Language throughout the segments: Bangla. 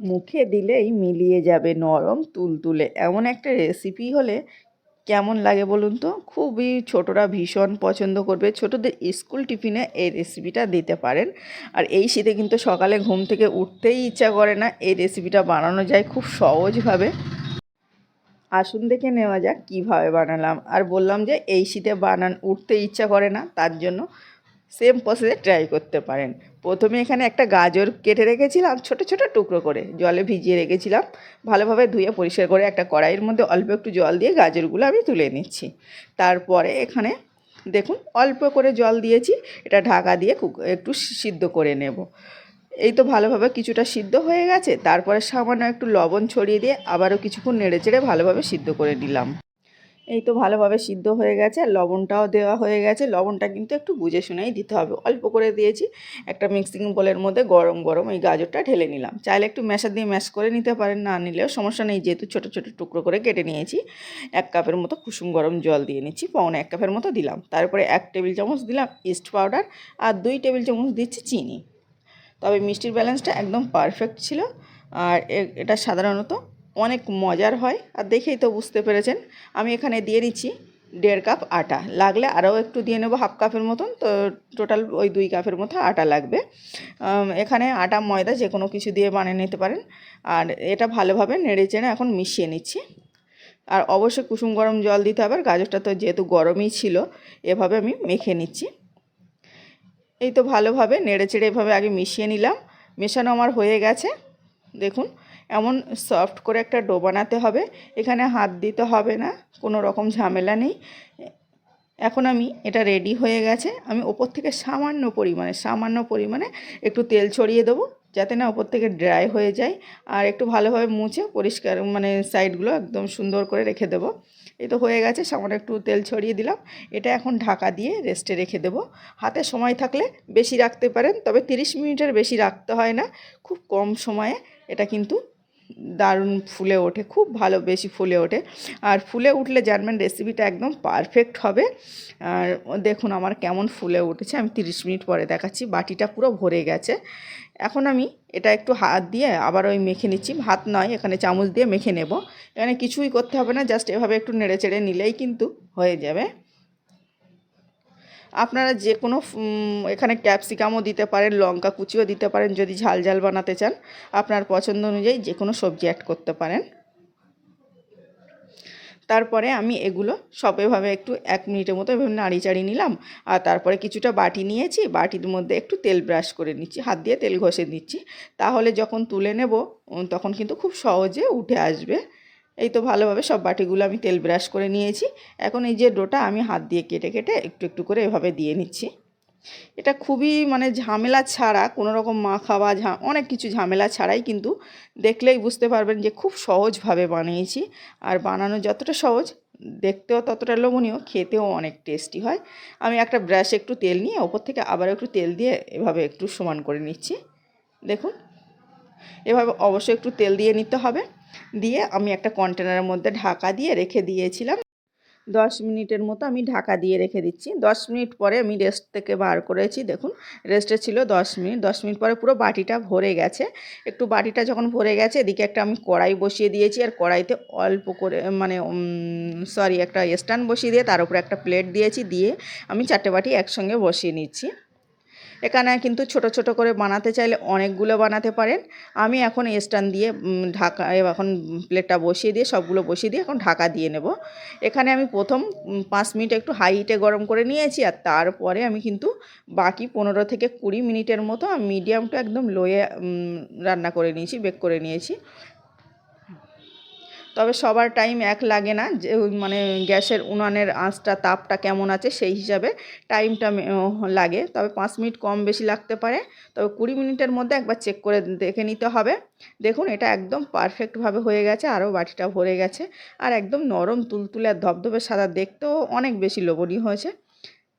মুখে দিলেই মিলিয়ে যাবে নরম তুলতুলে। এমন একটা রেসিপি হলে কেমন লাগে বলুন তো? খুবই ছোটরা ভীষণ পছন্দ করবে। ছোটদের স্কুল টিফিনে এই রেসিপিটা দিতে পারেন। আর এই শীতে কিন্তু সকালে ঘুম থেকে উঠতেই ইচ্ছা করে না এই রেসিপিটা বানানো যায় খুব সহজভাবে। আসুন দেখে নেওয়া যাক কীভাবে বানালাম। আর বললাম যে এই শীতে বানান, উঠতে ইচ্ছা করে না, তার জন্য সেম প্রসেসে ট্রাই করতে পারেন। প্রথমে এখানে একটা গাজর কেটে রেখেছিলাম, ছোট ছোট টুকরো করে। জলে ভিজিয়ে রেখেছিলাম। ভালোভাবে ধুয়ে পরিষ্কার করে একটা কড়াইয়ের মধ্যে অল্প একটু জল দিয়ে গাজরগুলো আমি তুলে নিচ্ছি। তারপরে এখানে দেখুন, অল্প করে জল দিয়েছি। এটা ঢাকা দিয়ে একটু সিদ্ধ করে নেব। এই তো ভালোভাবে কিছুটা সিদ্ধ হয়ে গেছে। তারপরে সামান্য একটু লবণ ছড়িয়ে দিয়ে আবারও কিছুক্ষণ নেড়ে চেড়ে ভালোভাবে সিদ্ধ করে নিলাম। এই তো ভালোভাবে সিদ্ধ হয়ে গেছে, আর লবণটাও দেওয়া হয়ে গেছে। লবণটা কিন্তু একটু বুঝে শুনেই দিতে হবে। অল্প করে দিয়েছি, একটা মিক্সিং বোলের মধ্যে গরম গরম এই গাজরটা ঢেলে নিলাম। চাইলে একটু ম্যাশার দিয়ে ম্যাশ করে নিতে পারেন, না নিলেও সমস্যা নেই, যেহেতু ছোটো ছোটো টুকরো করে কেটে নিয়েছি। এক কাপের মতো কুসুম গরম জল দিয়ে নিচ্ছি, পৌনে এক কাপের মতো দিলাম। তারপরে এক টেবিল চামচ দিলাম ইস্ট পাউডার আর দুই টেবিল চামচ দিচ্ছি চিনি। তবে মিষ্টির ব্যালেন্সটা একদম পারফেক্ট ছিল। আর এটা সাধারণত অনেক মজার হয়, আর দেখেই তো বুঝতে পেরেছেন। আমি এখানে দিয়ে নিচ্ছি দেড় কাপ আটা। লাগলে আরও একটু দিয়ে নেব হাফ কাপের মতন। তো টোটাল ওই দুই কাপের মতো আটা লাগবে। এখানে আটা, ময়দা যে কোনো কিছু দিয়ে বানিয়ে নিতে পারেন। আর এটা ভালোভাবে নেড়ে চেড়ে এখন মিশিয়ে নিচ্ছি। আর অবশ্যই কুসুম গরম জল দিতে হবে। আর গাজরটা তো যেহেতু গরমই ছিল, এভাবে আমি মেখে নিচ্ছি। এই তো ভালোভাবে নেড়ে চেড়ে এভাবে আগে মিশিয়ে নিলাম। মেশানো আমার হয়ে গেছে। দেখুন এমন সফট করে একটা ডো বানাতে হবে। এখানে হাত দিতে হবে না, কোনো রকম ঝামেলা নেই। এখন আমি এটা রেডি হয়ে গেছে। আমি ওপর থেকে সামান্য পরিমাণে সামান্য পরিমাণে একটু তেল ছড়িয়ে দেবো, যাতে না ওপর থেকে ড্রাই হয়ে যায়। আর একটু ভালোভাবে মুছে পরিষ্কার মানে সাইডগুলো একদম সুন্দর করে রেখে দেবো। এই তো হয়ে গেছে, সামান্য একটু তেল ছড়িয়ে দিলাম। এটা এখন ঢাকা দিয়ে রেস্টে রেখে দেবো। হাতে সময় থাকলে বেশি রাখতে পারেন, তবে 30 মিনিটের বেশি রাখতে হয় না। খুব কম সময়ে এটা কিন্তু দারুণ ফুলে ওঠে, খুব ভালো বেশি ফুলে ওঠে। আর ফুলে উঠলে জানবেন রেসিপিটা একদম পারফেক্ট হবে। আর দেখুন আমার কেমন ফুলে উঠেছে, আমি 30 মিনিট পরে দেখাচ্ছি, বাটিটা পুরো ভরে গেছে। এখন আমি এটা একটু হাত দিয়ে আবার ওই মেখে নিচ্ছি, হাত নয়, এখানে চামচ দিয়ে মেখে নেব। এখানে কিছুই করতে হবে না, জাস্ট এভাবে একটু নেড়ে চেড়ে নিলেই কিন্তু হয়ে যাবে। আপনারা যে কোনো এখানে ক্যাপসিকামও দিতে পারেন, লঙ্কা কুচিও দিতে পারেন, যদি ঝাল ঝাল বানাতে চান, আপনার পছন্দ অনুযায়ী যে কোনো সবজি অ্যাড করতে পারেন। তারপরে আমি এগুলো সব এভাবে একটু এক মিনিটের মতো এভাবে নাড়ি চাড়ি নিলাম, আর তারপরে কিছুটা বাটি নিয়েছি, বাটির মধ্যে একটু তেল ব্রাশ করে নিচ্ছি, হাত দিয়ে তেল ঘষে নিচ্ছি। তাহলে যখন তুলে নেব তখন কিন্তু খুব সহজে উঠে আসবে। এই তো ভালোভাবে সব বাটিগুলো আমি তেল ব্রাশ করে নিয়েছি। এখন এই যে ডোটা আমি হাত দিয়ে কেটে কেটে একটু একটু করে এভাবে দিয়ে নিচ্ছি। এটা খুবই মানে ঝামেলা ছাড়া কোনো রকম মাখা বা ঝা, অনেক কিছু ঝামেলা ছাড়াই কিন্তু দেখলেই বুঝতে পারবেন যে খুব সহজভাবে বানিয়েছি। আর বানানো যতটা সহজ, দেখতেও ততটা লোভনীয়, খেতেও অনেক টেস্টি হয়। আমি একটা ব্রাশে একটু তেল নিয়ে ওপর থেকে আবার একটু তেল দিয়ে এভাবে একটু সমান করে নিচ্ছি। দেখুন, এভাবে অবশ্যই একটু তেল দিয়ে নিতে হবে। দিয়ে আমি একটা কন্টেনারের মধ্যে ঢাকা দিয়ে রেখে দিয়েছিলাম। দশ মিনিটের মতো আমি ঢাকা দিয়ে রেখে দিচ্ছি। দশ মিনিট পরে আমি রেস্ট থেকে বার করেছি। দেখুন রেস্টে ছিল দশ মিনিট। দশ মিনিট পরে পুরো বাটিটা ভরে গেছে। একটু বাটিটা যখন ভরে গেছে, এদিকে একটা আমি কড়াই বসিয়ে দিয়েছি। আর কড়াইতে অল্প করে মানে সরি একটা স্ট্যান্ড বসিয়ে দিয়ে তার উপরে একটা প্লেট দিয়েছি। দিয়ে আমি চারটে বাটি একসঙ্গে বসিয়ে নিচ্ছি। এখানে কিন্তু ছোট ছোট করে বানাতে চাইলে অনেকগুলো বানাতে পারেন। আমি এখন স্ট্যান্ড দিয়ে ঢাকা এখন প্লেটটা বসিয়ে দিয়ে, সবগুলো বসিয়ে দিয়ে এখন ঢাকা দিয়ে নেব। এখানে আমি প্রথম পাঁচ মিনিট একটু হাই হিটে গরম করে নিয়েছি আর তারপরে আমি কিন্তু বাকি পনেরো থেকে কুড়ি মিনিটের মতো আমি মিডিয়াম একদম লোয়ে রান্না করে নিয়েছি, বেক করে নিয়েছি। তবে সবার টাইম এক লাগে না যে মানে গ্যাসের উনানের আঁচটা, তাপটা কেমন আছে সেই হিসাবে টাইমটা লাগে। তবে পাঁচ মিনিট কম বেশি লাগতে পারে। তবে কুড়ি মিনিটের মধ্যে একবার চেক করে দেখে নিতে হবে। দেখুন, এটা একদম পারফেক্টভাবে হয়ে গেছে আরও বাটিটা ভরে গেছে। আর একদম নরম তুলতুলে আর ধবধবে সাদা, দেখতেও অনেক বেশি লোভনীয় হয়েছে।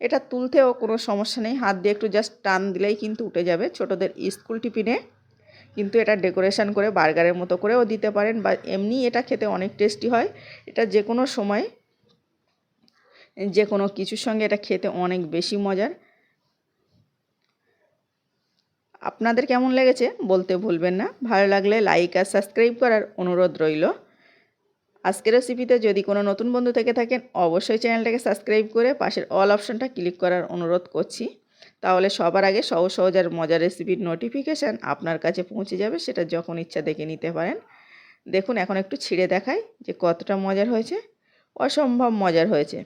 এটা তুলতেও কোনো সমস্যা নেই। হাত দিয়ে একটু জাস্ট টান দিলেই কিন্তু উঠে যাবে ছোটোদের স্কুল টিফিনে কিন্তু এটা ডেকোরেশন করে বার্গারের মতো করেও দিতে পারেন বা এমনি এটা খেতে অনেক টেস্টি হয়। এটা যে কোনো সময় যে কোনো কিছুর সঙ্গে এটা খেতে অনেক বেশি মজার। আপনাদের কেমন লেগেছে বলতে ভুলবেন না। ভালো লাগলে লাইক আর সাবস্ক্রাইব করার অনুরোধ রইল। আজকের রেসিপিতে যদি কোনো নতুন বন্ধু থেকে থাকেন, অবশ্যই চ্যানেলটাকে সাবস্ক্রাইব করে পাশের অল অপশনটা ক্লিক করার অনুরোধ করছি। তাহলে সবার আগে সহজ সহজ আর মজার রেসিপির নোটিফিকেশান আপনার কাছে পৌঁছে যাবে, সেটা যখন ইচ্ছা দেখে নিতে পারেন। দেখুন, এখন একটু ছিঁড়ে দেখাই যে কতটা মজার হয়েছে। অসম্ভব মজার হয়েছে।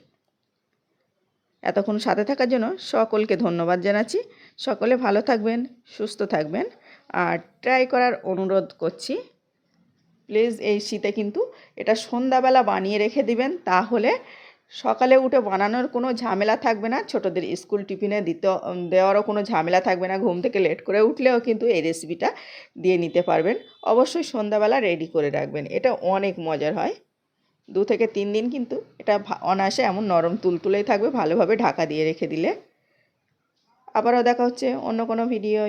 এতক্ষণ সাথে থাকার জন্য সকলকে ধন্যবাদ জানাচ্ছি। সকলে ভালো থাকবেন, সুস্থ থাকবেন। আর ট্রাই করার অনুরোধ করছি প্লিজ এই শীতে কিন্তু এটা সন্ধ্যাবেলা বানিয়ে রেখে দিবেন, তাহলে সকালে উঠে বানানোর কোনো ঝামেলা থাকবে না। ছোটোদের স্কুল টিফিনে দিতে দেওয়ারও কোনো ঝামেলা থাকবে না। ঘুম থেকে লেট করে উঠলেও কিন্তু এই রেসিপিটা দিয়ে নিতে পারবেন। অবশ্যই সন্ধ্যাবেলা রেডি করে রাখবেন। এটা অনেক মজার হয়। দু থেকে তিন দিন কিন্তু এটা অনায়াসে এমন নরম তুলতুলেই থাকবে। ভালোভাবে ঢাকা দিয়ে রেখে দিলে। আবারও দেখা হচ্ছে অন্য কোনো ভিডিওয়